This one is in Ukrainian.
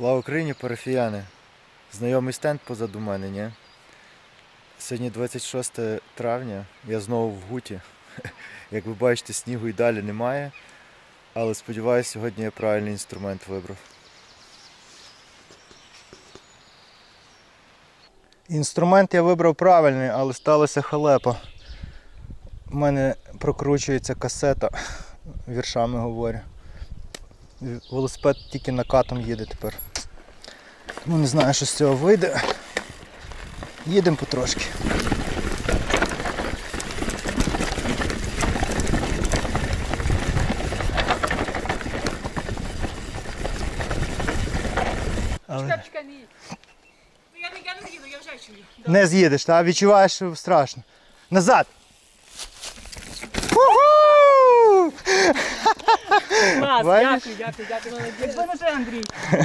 Слава Україні, парафіяни! Знайомий стенд позаду мене, ні? Сьогодні 26 травня, я знову в Гуті. Як ви бачите, снігу і далі немає. Але сподіваюся, сьогодні я правильний інструмент вибрав. Інструмент я вибрав правильний, але сталося халепа. У мене прокручується касета, віршами говорю. Велосипед тільки накатом їде тепер. Ну не знаю, що з цього вийде. Їдемо потрошки. Але Чекай, чекай, не їдь. Ну, Я не, я не їду, я вже чую. не з'їдеш, та? відчуваєш, що страшно. Назад! Уху! Клас, Бачиш? дякую, дякую, дякую. Молодець. Допоможи, Андрій.